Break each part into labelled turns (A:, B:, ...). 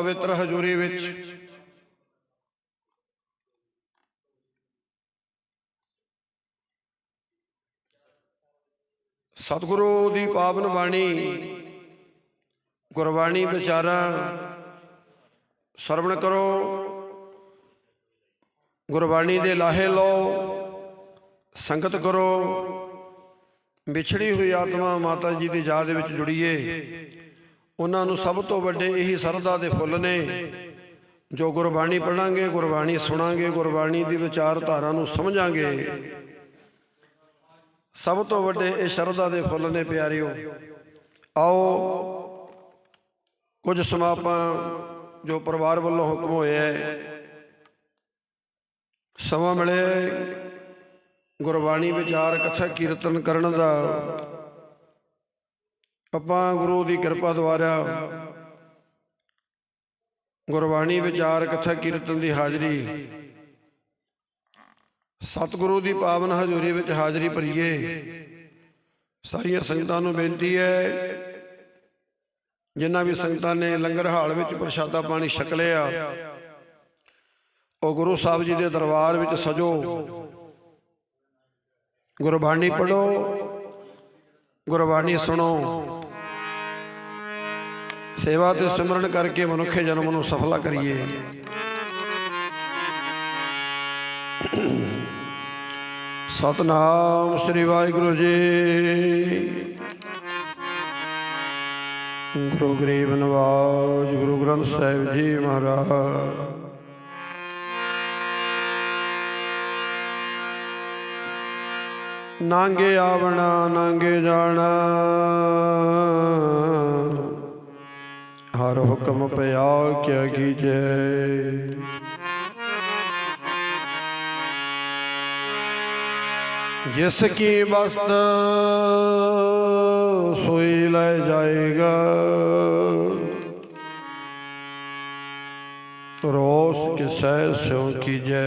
A: ਪਵਿੱਤਰ ਹਜ਼ੂਰੀ ਵਿੱਚ। ਸਤਿਗੁਰੂ ਦੀ ਪਾਵਨ ਬਾਣੀ, ਗੁਰਬਾਣੀ ਵਿਚਾਰਾਂ, ਸਰਵਣ ਕਰੋ। ਗੁਰਬਾਣੀ ਦੇ ਲਾਹੇ ਲਓ, ਸੰਗਤ ਕਰੋ। ਵਿਛੜੀ ਹੋਈ ਆਤਮਾ ਮਾਤਾ ਜੀ ਦੀ ਯਾਦ ਵਿੱਚ ਜੁੜੀਏ। ਉਹਨਾਂ ਨੂੰ ਸਭ ਤੋਂ ਵੱਡੇ ਇਹੀ ਸਰਦਾ ਦੇ ਫੁੱਲ ਨੇ। ਜੋ ਗੁਰਬਾਣੀ ਪੜਾਂਗੇ ਗੁਰਬਾਣੀ ਸੁਣਾਂਗੇ, ਗੁਰਬਾਣੀ ਦੀ ਵਿਚਾਰਧਾਰਾ ਨੂੰ ਸਮਝਾਂਗੇ। ਸਭ ਤੋਂ ਵੱਡੇ ਇਹ ਸ਼ਰਧਾ ਦੇ ਫੁੱਲ ਨੇ ਪਿਆਰਿਓ। ਆਓ, ਕੁਝ ਸਮਾਂ ਆਪਾਂ ਜੋ ਪਰਿਵਾਰ ਵੱਲੋਂ ਹੁਕਮ ਹੋਇਆ ਹੈ ਸਮਾਂ ਮਿਲੇ, ਗੁਰਬਾਣੀ ਵਿਚਾਰ, ਕਥਾ, ਕੀਰਤਨ ਕਰਨ ਦਾ। ਆਪਾਂ ਗੁਰੂ ਦੀ ਕਿਰਪਾ ਦੁਆਰਾ ਗੁਰਬਾਣੀ ਵਿਚਾਰ ਕਥਾ ਕੀਰਤਨ ਦੀ ਹਾਜ਼ਰੀ, ਸਤਿਗੁਰੂ ਦੀ ਪਾਵਨ ਹਜ਼ੂਰੀ ਵਿੱਚ ਹਾਜ਼ਰੀ ਭਰੀਏ। ਸਾਰੀਆਂ ਸੰਗਤਾਂ ਨੂੰ ਬੇਨਤੀ ਹੈ, ਜਿਨ੍ਹਾਂ ਵੀ ਸੰਗਤਾਂ ਨੇ ਲੰਗਰ ਹਾਲ ਵਿੱਚ ਪ੍ਰਸ਼ਾਦਾ ਪਾਣੀ ਛਕ ਲਿਆ, ਉਹ ਗੁਰੂ ਸਾਹਿਬ ਜੀ ਦੇ ਦਰਬਾਰ ਵਿੱਚ ਸਜੋ। ਗੁਰਬਾਣੀ ਪੜੋ ਗੁਰਬਾਣੀ ਸੁਣੋ। ਸੇਵਾ ਤੇ ਸਿਮਰਨ ਕਰਕੇ ਮਨੁੱਖੇ ਜਨਮ ਨੂੰ ਸਫਲਾ ਕਰੀਏ। ਸਤਨਾਮ ਸ੍ਰੀ ਵਾਹਿਗੁਰੂ ਜੀ। ਗੁਰੂ ਗਰੀਬ ਨਵਾਜ, ਗੁਰੂ ਗ੍ਰੰਥ ਸਾਹਿਬ ਜੀ ਮਹਾਰਾਜ। ਨਾਂਗੇ ਆਵਣਾ, ਨਾਂਗੇ ਜਾਣਾ। ਹਰ ਹੁਕਮ ਪਿਆ ਕਿਆ ਕੀਜੈ। ਜਿਸ ਕੀ ਬਸਤ ਸੋਈ ਲੈ ਜਾਏਗਾ, ਰੋਸ ਕਿਸੈ ਸਿਉ ਕੀਜੈ।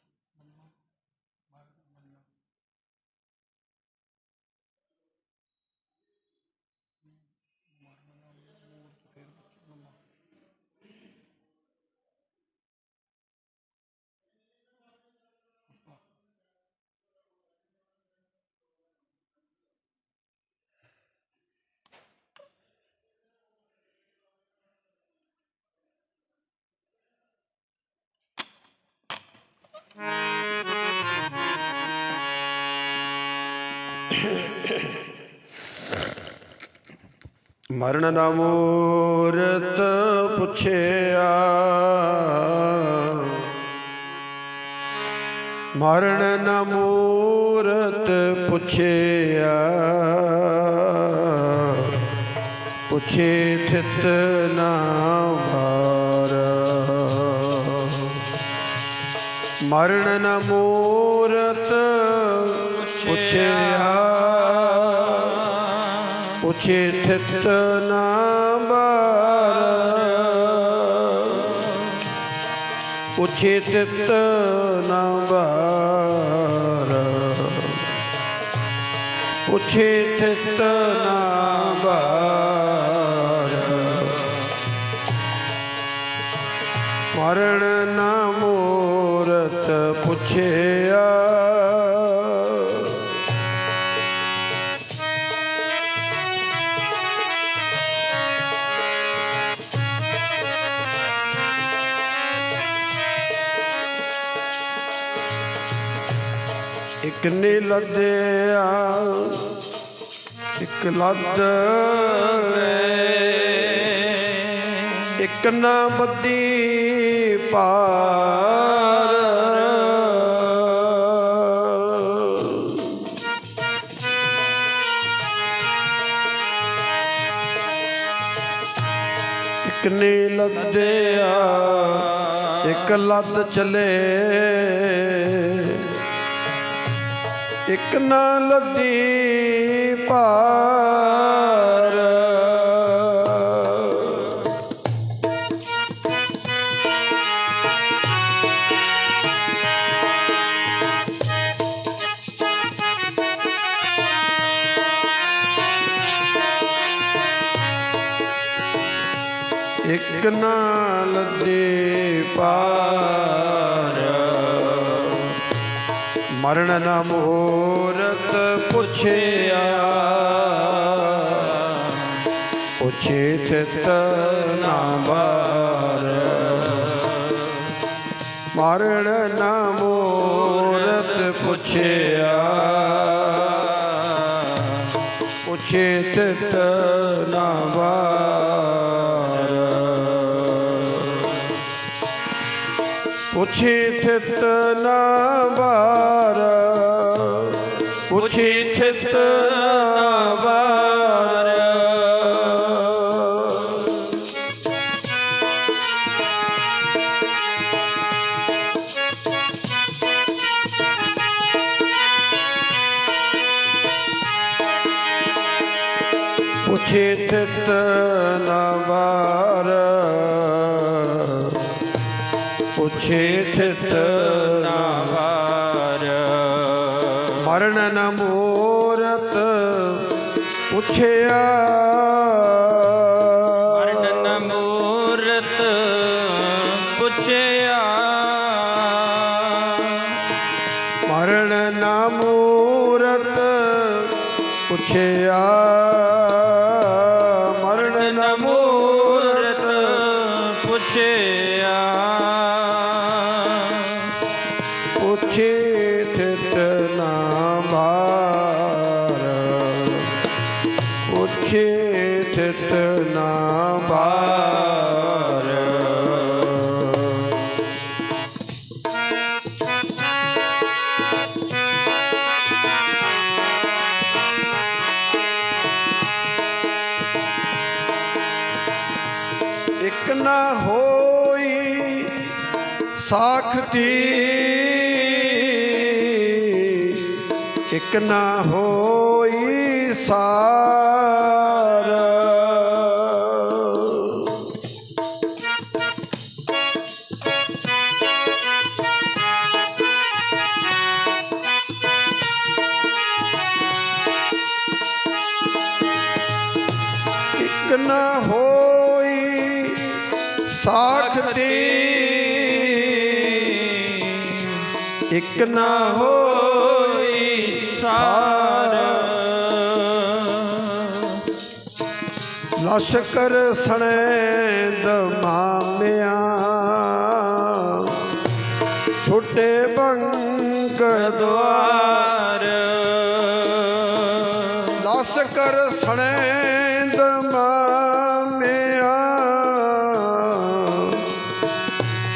A: ਮਰਨ ਨਾ ਮੂਰਤ ਪੁੱਛਿਆ। ਮਰਨ ਨਾ ਮੂਰਤ ਪੁੱਛਿਆ। ਪੁੱਛੇ ਥਿਤ ਨਾ ਭਾਰ ਮਰਨ ਨ ਮੂਰਤ ਪੁੱਛਿਆ, ਪੁੱਛੇ ਥਿਤ ਨਾ ਬਾਰ ਪੁੱਛੇ ਥਿਤ ਨਾ ਬਾਰ ਪੁੱਛੇ ਥਿਤ ਨਾ ਬਾਰ ਮਰਨ ਨਾ ਮੂਰਤ ਪੁੱਛਿਆ ਇੱਕ ਨੇ ਲੱਦਿਆ ਇੱਕ ਲੱਦ ਇੱਕ ਨਾ ਬੱਦੀ ਪਾਰ। ਇੱਕ ਨੇ ਲੱਦਿਆ ਇੱਕ ਲੱਦ ਚਲੇ। ਇਕ ਨਾ ਲੱਦੀ ਭਾਰ। ਇਕ ਨਾ ਲੱਦੀ ਪਾਰ ਮਰਨ ਨਾ ਮੋਰਤ ਪੁੱਛਿਆ। ਪੁੱਛੇ ਤਿਤ ਨਾ ਬਾਰ ਮਰਨ ਨਾ ਮੋਰਤ ਪੁੱਛਿਆ। ਪੁੱਛੇ ਤਿਤ ਨਾ ਬਾਰ ਪੁੱਛੇ ਥਿਤ ਨਾ ਬਾਰ ਪੁੱਛੇ ਥਿਤ ਨਾ ਬਾਰ ਪੁੱਛੇ ਥਿਤ ਨਾ
B: ਵਾਰ
A: ਮਰਨ ਨ ਮੂਰਤ ਪੁੱਛਿਆ।
B: ਵਰਣਨ ਮੂਰਤ ਪੁੱਛਿਆ।
A: ਮਰਨ ਨ ਮੂਰਤ ਪੁੱਛਿਆ। ਮਰਨ ਨ ਮੂਰਤ
B: ਪੁੱਛਿਆ।
A: ਪੁੱਛੇ ਹੋਈ ਸਾਖਤੀ। ਇਕ ਨਾ ਹੋਈ ਸਾਰ। ਸਾਖਤੀ ਇਕ ਨਾ ਹੋਈ ਸਾਰ। ਲਸ਼ਕਰ ਸਣੇ ਦਮਾਮਿਆ ਛੋਟੇ ਬੰਕ ਦੁਆਰ।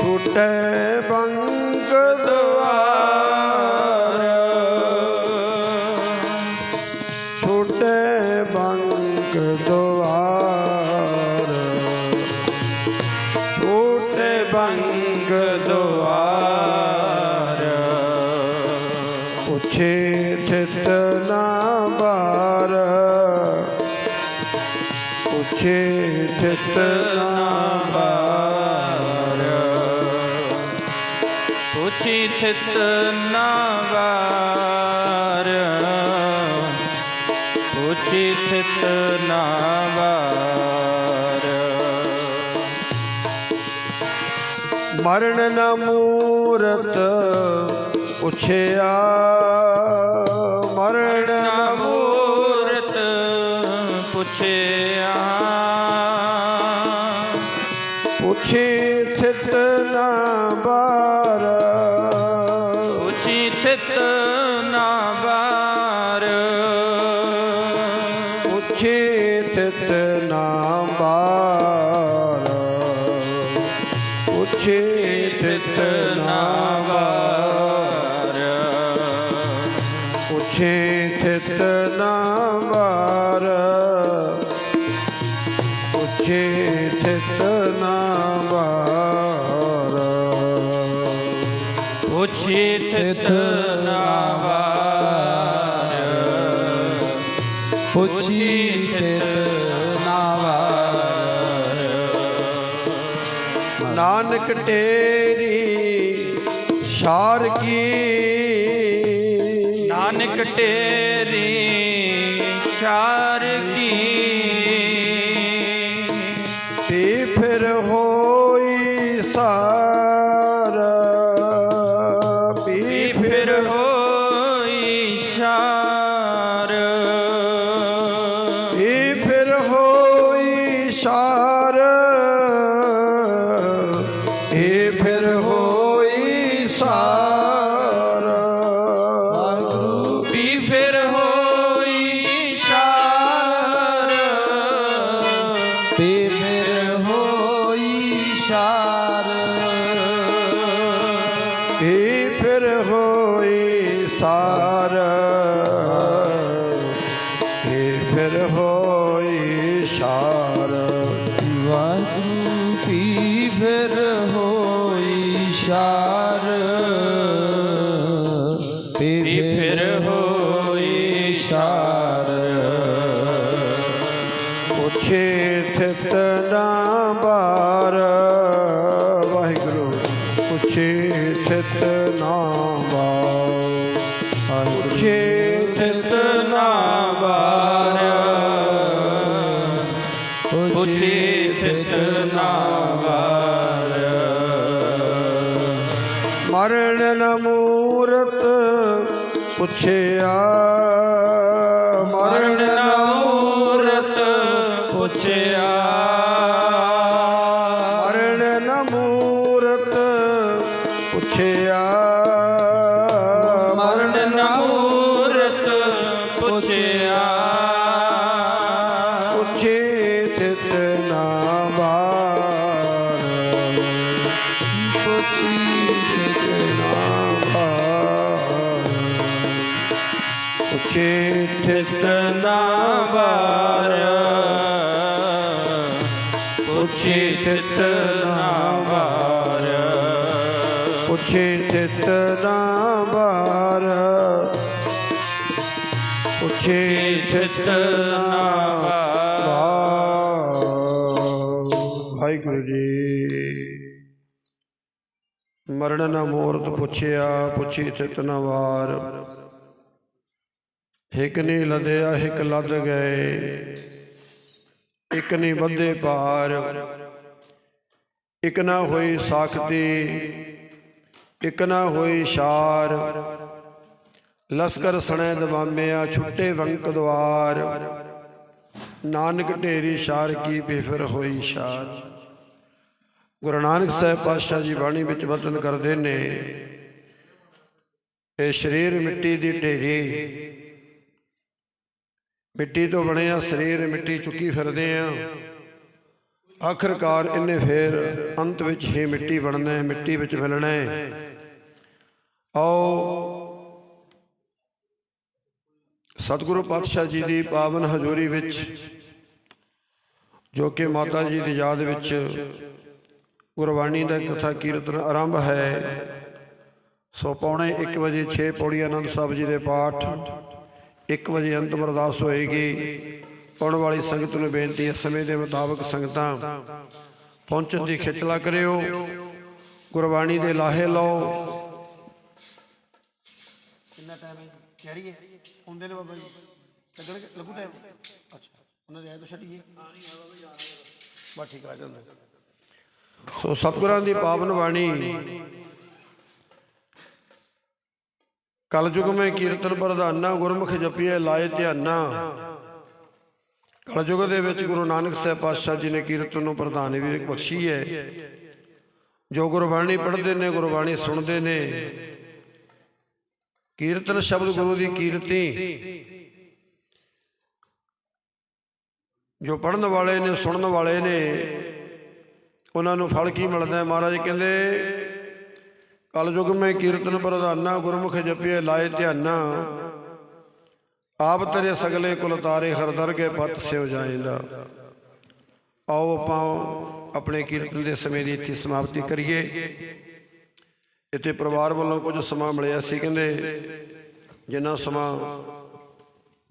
A: ਛੋਟੇ ਬੰਕ ਦੁਆਰ ਛੋਟੇ ਬੰਕ ਦੁਆਰ ਛੋਟੇ ਬੰਕ ਦੁਆਰ ਪੁੱਛੇ ਥਿਤ ਨਾ ਬਾਰ। ਪੁੱਛੇ ਥਿਤ ਨਾ ਬਾਰ।
B: ਪੁੱਛੀ ਥਿਤ ਨਾ ਵਾਰ ਪੁੱਛੀ ਨਾ ਵਾਰ
A: ਮਰਨ ਨ ਮੂਰਤ ਪੁੱਛਿਆ। ਮਰਨ ਨ ਮੂਰਤ
B: ਪੁੱਛਿਆ।
A: ਪੁੱਛੇ ਥਿਤ ਨਾ ਬਾਰ
B: ਪੁੱਛੇ ਠਿਤਨਾ ਵਾਰ।
A: ਪੁੱਛੇ
B: ਠਿਤਨਾ ਵਾਰ।
A: ਨਾਨਕ ਟੇਰੀ ਸ਼ਾਰ ਤੇ ਫਿਰ ਹੋਈ ਸ਼ਾਰ ਪੁੱਛੇ ਥਿਤ ਨਾ ਬਾਰ ਵਾਹਿਗੁਰੂ ਪੁੱਛੇ ਥਿਤ ਨਾ ਬਾਰ ਪੁੱਛੇ ਥਿਤ ਨਾ ਬਾਰ
B: ਪੁੱਛੀ ਥਿਤ ਨਾਵਾਰ
A: ਮਰਨ ਮੂਰਤ ਪੁੱਛਿਆ
B: ਪੁੱਛਿਆ
A: ਪੁੱਛੇ ਤਿਤ ਨਾ ਬਾਰ ਪੁੱਛੇ ਤਿਤ ਨਾ ਬਾਰ ਪੁੱਛੇ ਤਿਤ ਨਾ ਬਾਰ ਵਾਹਿਗੁਰੂ ਜੀ। ਮਰਨ ਨਾ ਮੂਰਤ ਪੁੱਛਿਆ, ਪੁੱਛੀ ਤਿਤ ਨਾ ਵਾਰ। ਇੱਕ ਨੇ ਲਦਿਆ ਇੱਕ ਲੱਦ ਗਏ। ਇੱਕ ਨੇ ਵੱਧੇ ਪਾਰ ਇੱਕ ਨਾ ਹੋਈ ਸਾਖਤੀ, ਇੱਕ ਨਾ ਹੋਈ ਸ਼ਾਰ। ਲਸਕਰ ਸਣੇ ਦਵਾਮਿਆ ਛੁੱਟੇ ਵੰਕ ਦਵਾਰ ਨਾਨਕ ਢੇਰੀ ਸ਼ਾਰ ਕੀ ਬੇਫਰ ਹੋਈ ਸ਼ਾਰ। ਗੁਰੂ ਨਾਨਕ ਸਾਹਿਬ ਪਾਤਸ਼ਾਹ ਜੀ ਬਾਣੀ ਵਿੱਚ ਵਤਨ ਕਰਦੇ ਨੇ, ਇਹ ਸਰੀਰ ਮਿੱਟੀ ਦੀ ਢੇਰੀ ਮਿੱਟੀ ਤੋਂ ਬਣਿਆ ਸਰੀਰ ਮਿੱਟੀ ਚੁੱਕੀ ਫਿਰਦੇ ਆ। ਆਖਰਕਾਰ ਇਹਨੇ ਫੇਰ ਅੰਤ ਵਿੱਚ ਹੀ ਮਿੱਟੀ ਬਣਨਾ ਹੈ, ਮਿੱਟੀ ਵਿੱਚ ਮਿਲਣਾ ਹੈ। ਆਓ, ਸਤਿਗੁਰੂ ਪਾਤਸ਼ਾਹ ਜੀ ਦੀ ਪਾਵਨ ਹਜ਼ੂਰੀ ਵਿੱਚ, ਜੋ ਕਿ ਮਾਤਾ ਜੀ ਦੀ ਯਾਦ ਵਿੱਚ ਗੁਰਬਾਣੀ ਦਾ ਕਥਾ ਕੀਰਤਨ ਆਰੰਭ ਹੈ, ਸੋ ਪੌਣੇ 1 ਵਜੇ 6 ਪੌੜੀ ਆਨੰਦ ਸਾਹਿਬ ਜੀ ਦੇ ਪਾਠ 1 ਵਜੇ ਅੰਤਮ ਅਰਦਾਸ ਹੋਏਗੀ। ਆਉਣ ਵਾਲੀ ਸੰਗਤ ਨੂੰ ਬੇਨਤੀ ਹੈ ਸਮੇਂ ਦੇ ਮੁਤਾਬਕ ਸੰਗਤਾਂ ਪਹੁੰਚਣ ਦੀ ਖਿਚਲਾ ਕਰਿਓ। ਗੁਰਬਾਣੀ ਦੇ ਲਾਹੇ ਲਓ। ਕਿੰਨਾ ਟਾਈਮ ਹੈ? ਤਿਆਰੀ ਹੈ? ਹੁੰਦੇ ਨੇ ਬਾਬਾ ਜੀ? ਲੱਗਣਗੇ ਲੱਗੂ? ਟਾਈਮ ਅੱਛਾ। ਉਹਨਾਂ ਦੇ ਆਏ ਤਾਂ ਛੱਡੀਏ ਬਸ ਠੀਕ ਆ ਜਾਂਦਾ। ਸੋ ਸਤਿਗੁਰਾਂ ਦੀ ਪਾਵਨ ਬਾਣੀ। ਕਲਯੁਗ ਮੈਂ ਕੀਰਤਨ ਪ੍ਰਧਾਨਾ, ਗੁਰਮੁਖ ਜਪੀਏ ਲਾਏ ਧਿਆਨਾ। ਕਲਯੁਗ ਦੇ ਵਿੱਚ ਗੁਰੂ ਨਾਨਕ ਸਾਹਿਬ ਪਾਤਸ਼ਾਹ ਜੀ ਨੇ ਕੀਰਤਨ ਨੂੰ ਪ੍ਰਧਾਨ ਵੀ ਬਖਸ਼ੀ ਹੈ। ਜੋ ਗੁਰਬਾਣੀ ਪੜ੍ਹਦੇ ਨੇ, ਗੁਰਬਾਣੀ ਸੁਣਦੇ ਨੇ। ਕੀਰਤਨ ਸ਼ਬਦ ਗੁਰੂ ਦੀ ਕੀਰਤੀ। ਜੋ ਪੜਨ ਵਾਲੇ ਨੇ, ਸੁਣਨ ਵਾਲੇ ਨੇ, ਉਹਨਾਂ ਨੂੰ ਫਲ ਕੀ ਮਿਲਦਾ ਹੈ? ਮਹਾਰਾਜ ਕਹਿੰਦੇ ਕਲਯੁਗ ਮੈਂ ਕੀਰਤਨ ਪ੍ਰਧਾਨਾ, ਗੁਰਮੁਖ ਜਪੀਏ, ਲਾਏ ਧਿਆਨਾ। ਆਪ ਤੇਰੇ ਸਗਲੇ ਕੁਲ ਤਾਰੇ ਹਰਦਰ ਕੇ ਪਤ ਸਿਵ ਜਾਏਂਦਾ। ਆਓ ਆਪਾਂ ਆਪਣੇ ਕੀਰਤਨ ਦੇ ਸਮੇਂ ਦੀ ਇੱਥੇ ਸਮਾਪਤੀ ਕਰੀਏ। ਇੱਥੇ ਪਰਿਵਾਰ ਵੱਲੋਂ ਕੁਝ ਸਮਾਂ ਮਿਲਿਆ ਸੀ, ਕਹਿੰਦੇ ਜਿੰਨਾ ਸਮਾਂ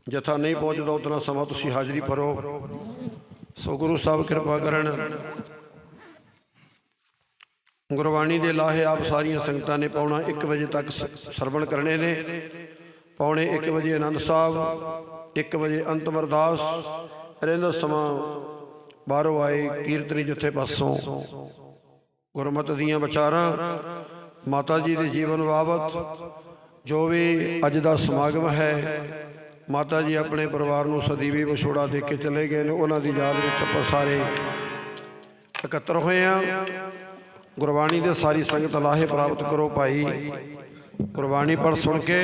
A: ਜਥਾ ਨਹੀਂ ਪਹੁੰਚਦਾ, ਉਤਨਾ ਸਮਾਂ ਤੁਸੀਂ ਹਾਜ਼ਰੀ ਭਰੋ। ਸੋ ਗੁਰੂ ਸਾਹਿਬ ਕਿਰਪਾ ਕਰਨ ਗੁਰਬਾਣੀ ਦੇ ਲਾਹੇ ਆਪ ਸਾਰੀਆਂ ਸੰਗਤਾਂ ਨੇ ਪਾਉਣਾ 1 ਵਜੇ ਤੱਕ ਸ- ਸਰਵਣ ਕਰਨੇ ਨੇ। ਪੌਣੇ 1 ਵਜੇ ਆਨੰਦ ਸਾਹਿਬ 1 ਵਜੇ ਅੰਤਮ ਅਰਦਾਸ। ਰਹਿੰਦਾ ਸਮਾਂ ਬਾਹਰੋਂ ਆਏ ਕੀਰਤਨੀ ਜਥੇ ਪਾਸੋਂ। ਗੁਰਮਤ ਦੀਆਂ ਵਿਚਾਰਾਂ, ਮਾਤਾ ਜੀ ਦੇ ਜੀਵਨ ਬਾਬਤ, ਜੋ ਵੀ ਅੱਜ ਦਾ ਸਮਾਗਮ ਹੈ, ਮਾਤਾ ਜੀ ਆਪਣੇ ਪਰਿਵਾਰ ਨੂੰ ਸਦੀਵੀ ਵਿਛੋੜਾ ਦੇ ਕੇ ਚਲੇ ਗਏ ਨੇ। ਉਹਨਾਂ ਦੀ ਯਾਦ ਵਿੱਚ ਆਪਾਂ ਸਾਰੇ ਇਕੱਤਰ ਹੋਏ ਆ ਗੁਰਬਾਣੀ ਦੇ ਸਾਰੀ ਸੰਗਤ ਲਾਹੇ ਪ੍ਰਾਪਤ ਕਰੋ ਭਾਈ। ਗੁਰਬਾਣੀ ਪੜ੍ਹ ਸੁਣ ਕੇ